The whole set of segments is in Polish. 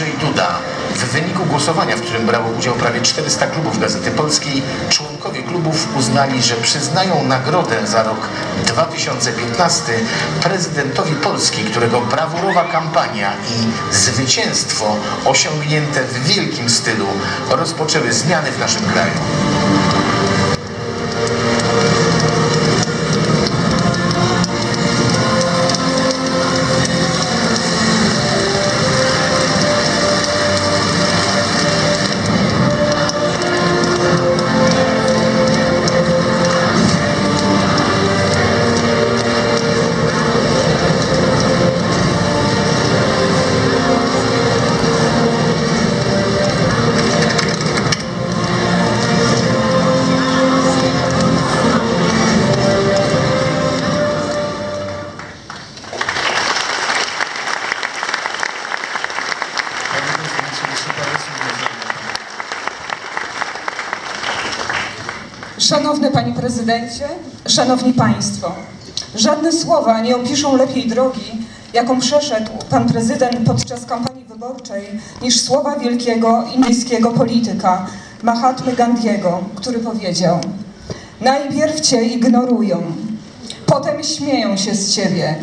Andrzej Duda. W wyniku głosowania, w którym brało udział prawie 400 klubów Gazety Polskiej, członkowie klubów uznali, że przyznają nagrodę za rok 2015 prezydentowi Polski, którego brawurowa kampania i zwycięstwo osiągnięte w wielkim stylu rozpoczęły zmiany w naszym kraju. Szanowny Panie Prezydencie, Szanowni Państwo, żadne słowa nie opiszą lepiej drogi, jaką przeszedł Pan Prezydent podczas kampanii wyborczej, niż słowa wielkiego indyjskiego polityka Mahatmy Gandhiego, który powiedział Najpierw Cię ignorują, potem śmieją się z Ciebie,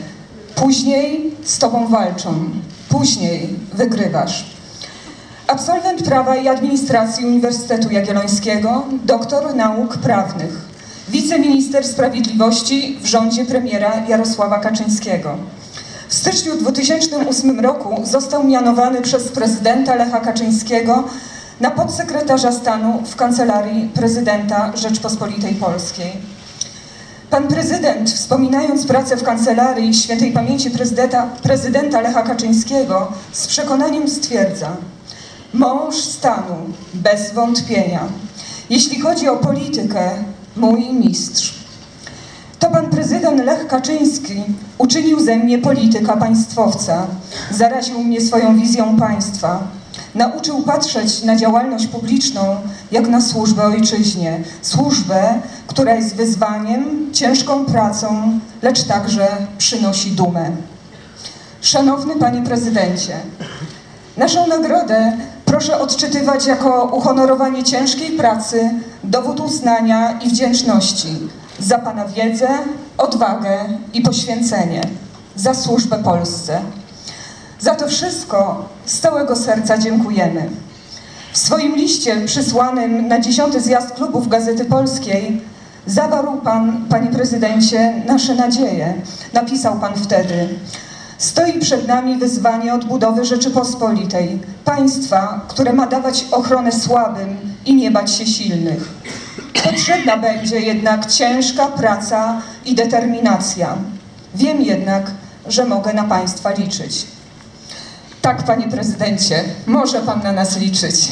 później z Tobą walczą, później wygrywasz. Absolwent prawa i administracji Uniwersytetu Jagiellońskiego, doktor nauk prawnych, wiceminister sprawiedliwości w rządzie premiera Jarosława Kaczyńskiego. W styczniu 2008 roku został mianowany przez prezydenta Lecha Kaczyńskiego na podsekretarza stanu w kancelarii prezydenta Rzeczpospolitej Polskiej. Pan prezydent, wspominając pracę w kancelarii świętej pamięci prezydenta, prezydenta Lecha Kaczyńskiego, z przekonaniem stwierdza: Mąż stanu, bez wątpienia. Jeśli chodzi o politykę, mój mistrz. To pan prezydent Lech Kaczyński uczynił ze mnie polityka państwowca. Zaraził mnie swoją wizją państwa. Nauczył patrzeć na działalność publiczną jak na służbę ojczyźnie. Służbę, która jest wyzwaniem, ciężką pracą, lecz także przynosi dumę. Szanowny panie prezydencie, Naszą nagrodę proszę odczytywać jako uhonorowanie ciężkiej pracy, dowód uznania i wdzięczności za Pana wiedzę, odwagę i poświęcenie, za służbę Polsce. Za to wszystko z całego serca dziękujemy. W swoim liście przysłanym na 10 zjazd klubów Gazety Polskiej zawarł Pan, Panie Prezydencie, nasze nadzieje. Napisał Pan wtedy Stoi przed nami wyzwanie odbudowy Rzeczypospolitej, państwa, które ma dawać ochronę słabym i nie bać się silnych. Potrzebna będzie jednak ciężka praca i determinacja. Wiem jednak, że mogę na państwa liczyć. Tak, panie prezydencie, może pan na nas liczyć.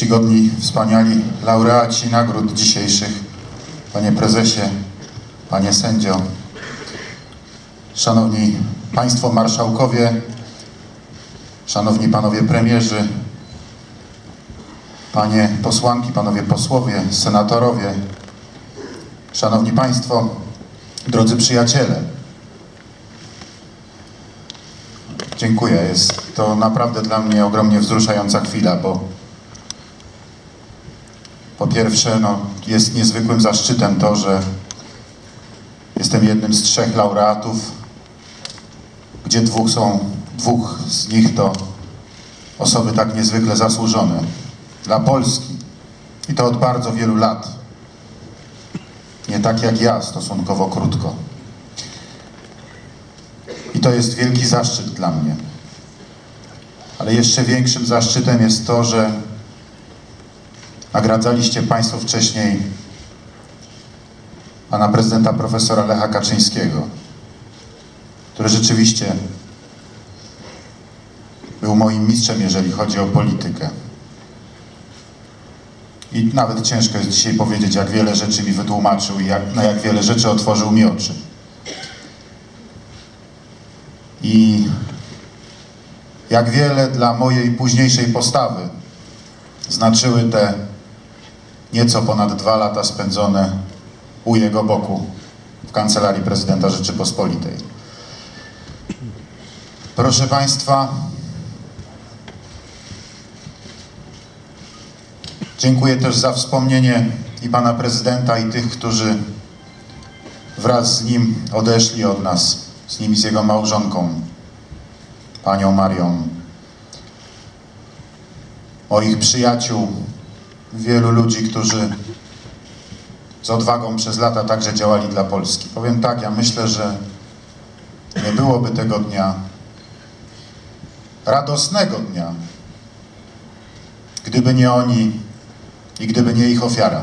Czcigodni, wspaniali laureaci nagród dzisiejszych, panie prezesie, panie sędzio, szanowni państwo marszałkowie, szanowni panowie premierzy, panie posłanki, panowie posłowie, senatorowie, szanowni państwo, drodzy przyjaciele. Dziękuję. Jest to naprawdę dla mnie ogromnie wzruszająca chwila, bo po pierwsze, no, jest niezwykłym zaszczytem to, że jestem jednym z trzech laureatów, gdzie dwóch są, dwóch z nich to osoby tak niezwykle zasłużone dla Polski. I to od bardzo wielu lat. nie tak jak ja, stosunkowo krótko. I to jest wielki zaszczyt dla mnie. Ale jeszcze większym zaszczytem jest to, że nagradzaliście Państwo wcześniej pana prezydenta profesora Lecha Kaczyńskiego, który rzeczywiście był moim mistrzem, jeżeli chodzi o politykę. I nawet ciężko jest dzisiaj powiedzieć, jak wiele rzeczy mi wytłumaczył i jak, na jak wiele rzeczy otworzył mi oczy. I jak wiele dla mojej późniejszej postawy znaczyły te nieco ponad dwa lata spędzone u jego boku w kancelarii prezydenta Rzeczypospolitej. Proszę Państwa, dziękuję też za wspomnienie i Pana Prezydenta, i tych, którzy wraz z nim odeszli od nas, z nim i z jego małżonką, Panią Marią, moich przyjaciół, wielu ludzi, którzy z odwagą przez lata także działali dla Polski. Powiem tak, ja myślę, że nie byłoby tego dnia, radosnego dnia, gdyby nie oni i gdyby nie ich ofiara.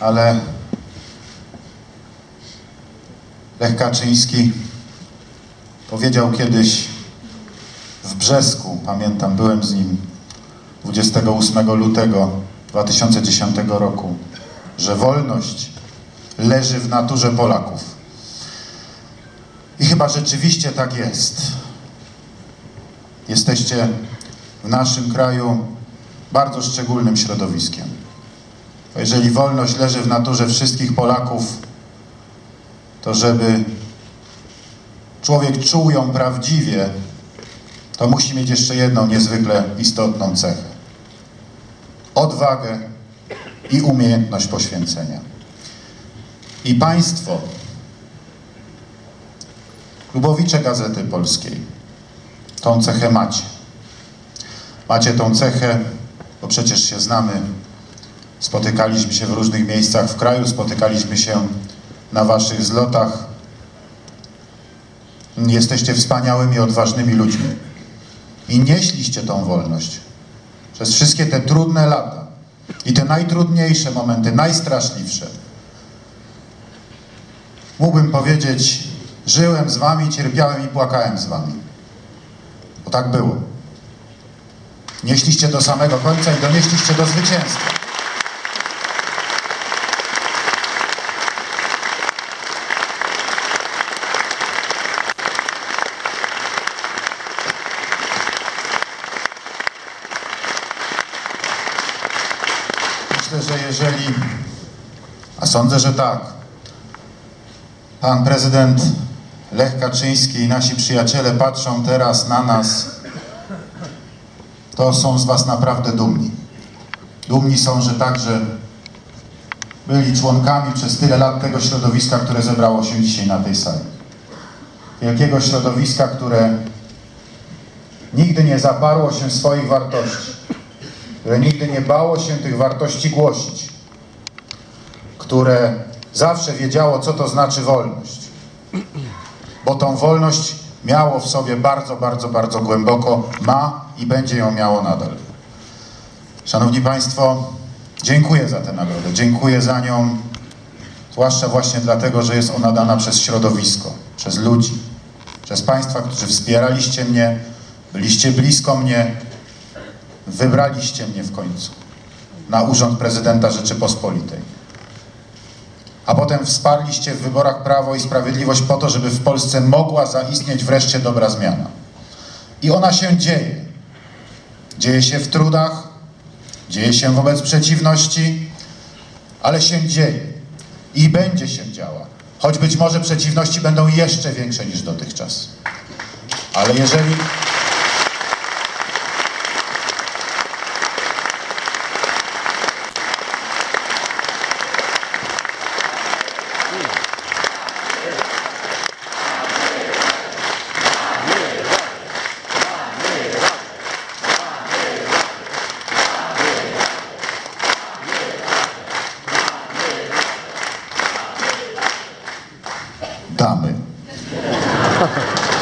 Ale Lech Kaczyński powiedział kiedyś w Brzesku, pamiętam, byłem z nim 28 lutego 2010 roku, że wolność leży w naturze Polaków. I chyba rzeczywiście tak jest. Jesteście w naszym kraju bardzo szczególnym środowiskiem. Jeżeli wolność leży w naturze wszystkich Polaków, to żeby człowiek czuł ją prawdziwie, to musi mieć jeszcze jedną niezwykle istotną cechę. Odwagę i umiejętność poświęcenia. I państwo, klubowicze Gazety Polskiej, tą cechę macie. Macie tą cechę, bo przecież się znamy, spotykaliśmy się w różnych miejscach w kraju, spotykaliśmy się na waszych zlotach. Jesteście wspaniałymi, odważnymi ludźmi. I nieśliście tą wolność przez wszystkie te trudne lata i te najtrudniejsze momenty, najstraszliwsze. Mógłbym powiedzieć, żyłem z wami, cierpiałem i płakałem z wami. Bo tak było. Nieśliście do samego końca i donieśliście do zwycięstwa. Myślę, że jeżeli, a sądzę, że tak, pan prezydent Lech Kaczyński i nasi przyjaciele patrzą teraz na nas, to są z was naprawdę dumni. Dumni są, że także byli członkami przez tyle lat tego środowiska, które zebrało się dzisiaj na tej sali. Wielkiego środowiska, które nigdy nie zaparło się swoich wartości które nigdy nie bało się tych wartości głosić, które zawsze wiedziało, co to znaczy wolność. Bo tą wolność miało w sobie bardzo, bardzo, bardzo głęboko, ma i będzie ją miało nadal. Szanowni Państwo, dziękuję za tę nagrodę. Dziękuję za nią, zwłaszcza właśnie dlatego, że jest ona dana przez środowisko, przez ludzi, przez Państwa, którzy wspieraliście mnie, byliście blisko mnie, wybraliście mnie w końcu na urząd prezydenta Rzeczypospolitej. A potem wsparliście w wyborach Prawo i Sprawiedliwość po to, żeby w Polsce mogła zaistnieć wreszcie dobra zmiana. I ona się dzieje. Dzieje się w trudach, dzieje się wobec przeciwności, ale się dzieje i będzie się działa. Choć być może przeciwności będą jeszcze większe niż dotychczas. Ale jeżeli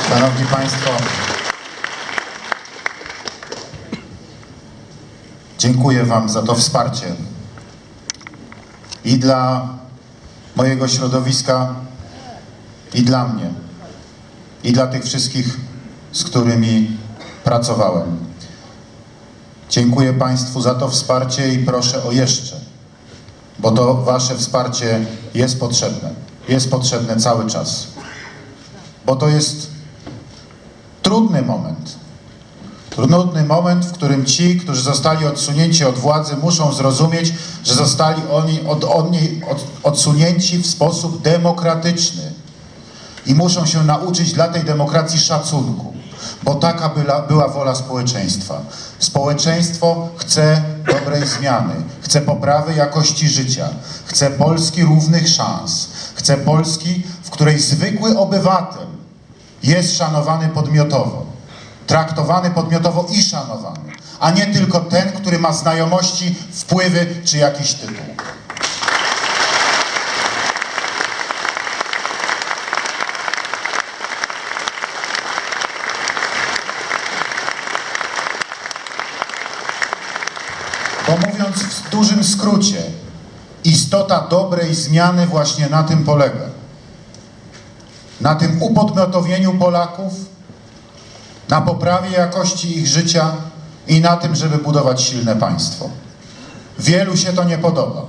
Szanowni Państwo, dziękuję Wam za to wsparcie i dla mojego środowiska, i dla mnie, i dla tych wszystkich, z którymi pracowałem. Dziękuję Państwu za to wsparcie i proszę o jeszcze, bo to Wasze wsparcie jest potrzebne. Jest potrzebne cały czas, bo to jest trudny moment. Trudny moment, w którym ci, którzy zostali odsunięci od władzy, muszą zrozumieć, że zostali oni od, od niej od, odsunięci w sposób demokratyczny i muszą się nauczyć dla tej demokracji szacunku, bo taka była, była wola społeczeństwa. Społeczeństwo chce dobrej zmiany, chce poprawy jakości życia, chce Polski równych szans, chce Polski, w której zwykły obywatel jest szanowany podmiotowo, traktowany podmiotowo i szanowany, a nie tylko ten, który ma znajomości, wpływy czy jakiś tytuł. Bo mówiąc w dużym skrócie, istota dobrej zmiany właśnie na tym polega. Na tym upodmiotowieniu Polaków, na poprawie jakości ich życia i na tym, żeby budować silne państwo. Wielu się to nie podoba,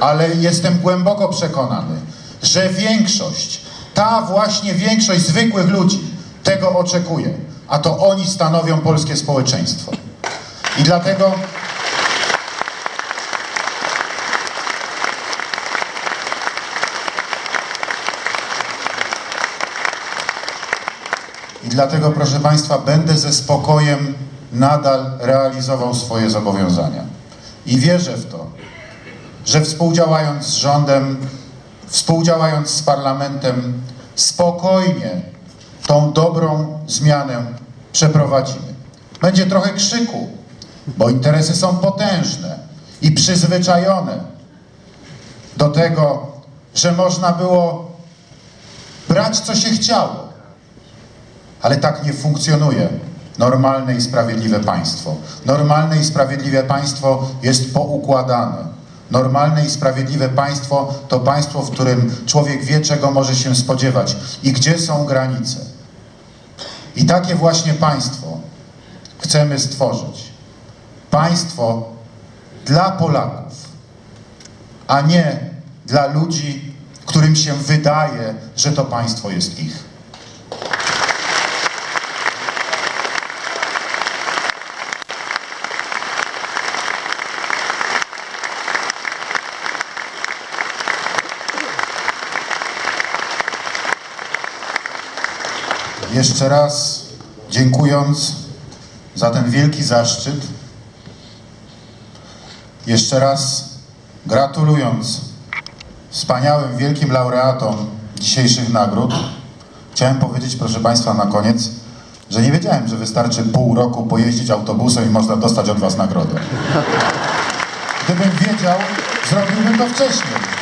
ale jestem głęboko przekonany, że większość, ta właśnie większość zwykłych ludzi tego oczekuje, a to oni stanowią polskie społeczeństwo. I dlatego I dlatego, proszę Państwa, będę ze spokojem nadal realizował swoje zobowiązania. I wierzę w to, że współdziałając z rządem, współdziałając z parlamentem, spokojnie tą dobrą zmianę przeprowadzimy. Będzie trochę krzyku, bo interesy są potężne i przyzwyczajone do tego, że można było brać co się chciało. Ale tak nie funkcjonuje normalne i sprawiedliwe państwo. Normalne i sprawiedliwe państwo jest poukładane. Normalne i sprawiedliwe państwo to państwo, w którym człowiek wie, czego może się spodziewać i gdzie są granice. I takie właśnie państwo chcemy stworzyć. Państwo dla Polaków, a nie dla ludzi, którym się wydaje, że to państwo jest ich. Jeszcze raz dziękując za ten wielki zaszczyt, jeszcze raz gratulując wspaniałym, wielkim laureatom dzisiejszych nagród, chciałem powiedzieć, proszę Państwa, na koniec, że nie wiedziałem, że wystarczy pół roku pojeździć autobusem i można dostać od Was nagrodę. Gdybym wiedział, zrobiłbym to wcześniej.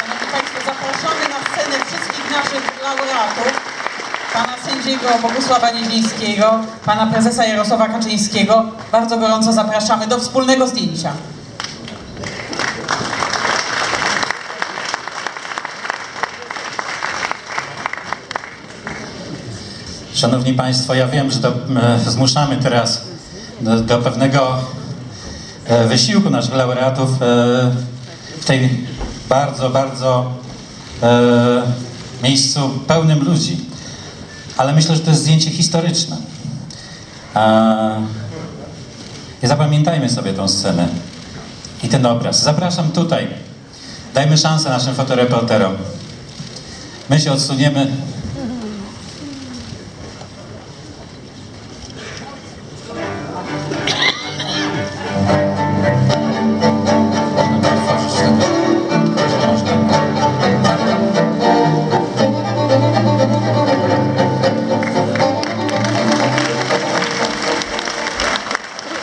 Szanowni Państwo, zapraszamy na scenę wszystkich naszych laureatów. Pana sędziego Bogusława Niedzińskiego, pana prezesa Jarosława Kaczyńskiego. Bardzo gorąco zapraszamy do wspólnego zdjęcia. Szanowni Państwo, ja wiem, że to e, zmuszamy teraz do, do pewnego e, wysiłku naszych laureatów e, w tej bardzo, bardzo miejscu pełnym ludzi. Ale myślę, że to jest zdjęcie historyczne. I zapamiętajmy sobie tą scenę i ten obraz. Zapraszam tutaj. Dajmy szansę naszym fotoreporterom. My się odsuniemy